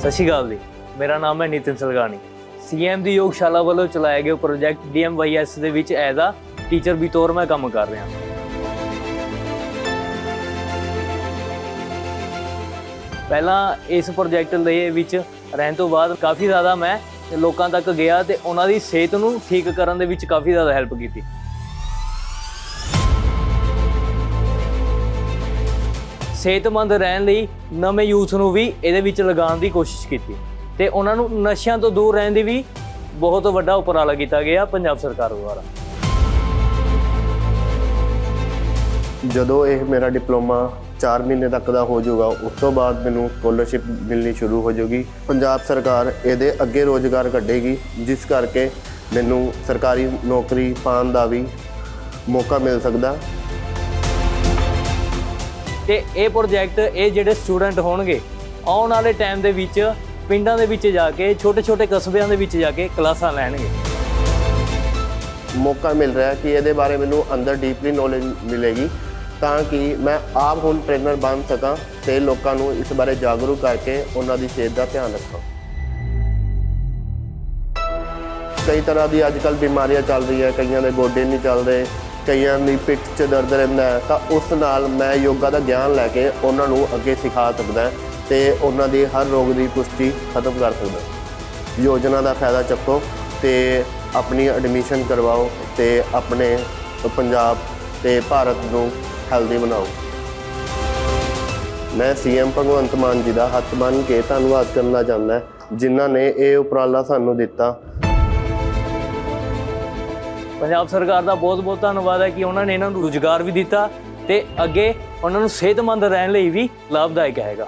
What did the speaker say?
ਸਤਿ ਸ਼੍ਰੀ ਅਕਾਲ ਜੀ। ਮੇਰਾ ਨਾਮ ਹੈ ਨਿਤਿਨ ਸਲਗਾਨੀ। ਸੀਐਮ ਦੀ ਯੋਗਸ਼ਾਲਾ ਵੱਲੋਂ ਚਲਾਏ ਗਏ ਪ੍ਰੋਜੈਕਟ ਡੀਐਮਵਾਈਐਸ ਦੇ ਵਿੱਚ ਐਜ਼ ਆ ਟੀਚਰ ਵੀ ਤੌਰ ਮੈਂ ਕੰਮ ਕਰ ਰਿਹਾ। ਪਹਿਲਾਂ ਇਸ ਪ੍ਰੋਜੈਕਟ ਦੇ ਵਿੱਚ ਰਹਿਣ ਤੋਂ ਬਾਅਦ ਕਾਫੀ ਜ਼ਿਆਦਾ ਮੈਂ ਲੋਕਾਂ ਤੱਕ ਗਿਆ ਤੇ ਉਹਨਾਂ ਦੀ ਸਿਹਤ ਨੂੰ ਠੀਕ ਕਰਨ ਦੇ ਵਿੱਚ ਕਾਫੀ ਜ਼ਿਆਦਾ ਹੈਲਪ ਕੀਤੀ। ਸਿਹਤਮੰਦ ਰਹਿਣ ਲਈ ਨਵੇਂ ਯੂਥ ਨੂੰ ਵੀ ਇਹਦੇ ਵਿੱਚ ਲਗਾਉਣ ਦੀ ਕੋਸ਼ਿਸ਼ ਕੀਤੀ। ਤੇ ਉਹਨਾਂ ਨੂੰ ਨਸ਼ਿਆਂ ਤੋਂ ਦੂਰ ਰਹਿਣ ਦੀ ਵੀ ਬਹੁਤ ਵੱਡਾ ਉਪਰਾਲਾ ਕੀਤਾ ਗਿਆ ਪੰਜਾਬ ਸਰਕਾਰ ਦੁਆਰਾ। ਜਦੋਂ ਇਹ ਮੇਰਾ ਡਿਪਲੋਮਾ 4 ਮਹੀਨੇ ਤੱਕ ਦਾ ਹੋ ਜਾਊਗਾ, ਉਸ ਤੋਂ ਬਾਅਦ ਮੈਨੂੰ ਸਕਾਲਰਸ਼ਿਪ ਮਿਲਣੀ ਸ਼ੁਰੂ ਹੋ ਜਾਊਗੀ। ਪੰਜਾਬ ਸਰਕਾਰ ਇਹਦੇ ਅੱਗੇ ਰੋਜ਼ਗਾਰ ਕੱਢੇਗੀ, ਜਿਸ ਕਰਕੇ ਮੈਨੂੰ ਸਰਕਾਰੀ ਨੌਕਰੀ ਪਾਉਣ ਦਾ ਵੀ ਮੌਕਾ ਮਿਲ ਸਕਦਾ। ਤੇ ਇਹ ਪ੍ਰੋਜੈਕਟ ਇਹ ਜਿਹੜੇ ਸਟੂਡੈਂਟ ਹੋਣਗੇ, ਆਉਣ ਵਾਲੇ ਟਾਈਮ ਦੇ ਵਿੱਚ ਪਿੰਡਾਂ ਦੇ ਵਿੱਚ ਜਾ ਕੇ, ਛੋਟੇ-ਛੋਟੇ ਕਸਬਿਆਂ ਦੇ ਵਿੱਚ ਜਾ ਕੇ ਕਲਾਸਾਂ ਲੈਣਗੇ। ਮੌਕਾ ਮਿਲ ਰਿਹਾ ਕਿ ਇਹਦੇ ਬਾਰੇ ਮੈਨੂੰ ਅੰਦਰ ਡੀਪਲੀ ਨੌਲੇਜ ਮਿਲੇਗੀ, ਤਾਂ ਕਿ ਮੈਂ ਆਪ ਹੁਣ ਟ੍ਰੇਨਰ ਬਣ ਸਕਾਂ ਤੇ ਲੋਕਾਂ ਨੂੰ ਇਸ ਬਾਰੇ ਜਾਗਰੂਕ ਕਰਕੇ ਉਹਨਾਂ ਦੀ ਸਿਹਤ ਦਾ ਧਿਆਨ ਰੱਖਾਂ। ਕਈ ਤਰ੍ਹਾਂ ਦੀ ਅੱਜ ਕੱਲ੍ਹ ਬਿਮਾਰੀਆਂ ਚੱਲ ਰਹੀਆਂ, ਕਈਆਂ ਦੇ ਗੋਡੇ ਨਹੀਂ ਚੱਲਦੇ ਕਈਆਂ ਦੀ ਪਿੱਠ 'ਚ ਦਰਦ ਰਹਿੰਦਾ ਹੈ, ਤਾਂ ਉਸ ਨਾਲ ਮੈਂ ਯੋਗਾ ਦਾ ਗਿਆਨ ਲੈ ਕੇ ਉਹਨਾਂ ਨੂੰ ਅੱਗੇ ਸਿਖਾ ਸਕਦਾ ਹਾਂ ਤੇ ਉਹਨਾਂ ਦੀ ਹਰ ਰੋਗ ਦੀ ਪੁਸ਼ਟੀ ਖਤਮ ਕਰ ਸਕਦਾ ਯੋਜਨਾ ਦਾ ਫਾਇਦਾ ਚੱਕੋ ਤੇ ਆਪਣੀ ਐਡਮਿਸ਼ਨ ਕਰਵਾਓ ਤੇ ਆਪਣੇ ਪੰਜਾਬ ਤੇ ਭਾਰਤ ਨੂੰ ਹੈਲਦੀ ਬਣਾਓ। ਮੈਂ ਸੀਐਮ ਭਗਵੰਤ ਮਾਨ ਜੀ ਦਾ ਹੱਥ ਬੰਨ੍ਹ ਕੇ ਧੰਨਵਾਦ ਕਰਨਾ ਚਾਹੁੰਦਾ ਜਿਨ੍ਹਾਂ ਨੇ ਇਹ ਉਪਰਾਲਾ ਸਾਨੂੰ ਦਿੱਤਾ ਪੰਜਾਬ ਸਰਕਾਰ ਦਾ ਬਹੁਤ-ਬਹੁਤ ਧੰਨਵਾਦ ਹੈ ਕਿ ਉਹਨਾਂ ਨੇ ਇਹਨਾਂ ਨੂੰ ਰੁਜ਼ਗਾਰ ਵੀ ਦਿੱਤਾ ਤੇ ਅੱਗੇ ਉਹਨਾਂ ਨੂੰ ਸਿਹਤਮੰਦ ਰਹਿਣ ਲਈ ਵੀ ਲਾਭਦਾਇਕ ਹੈਗਾ।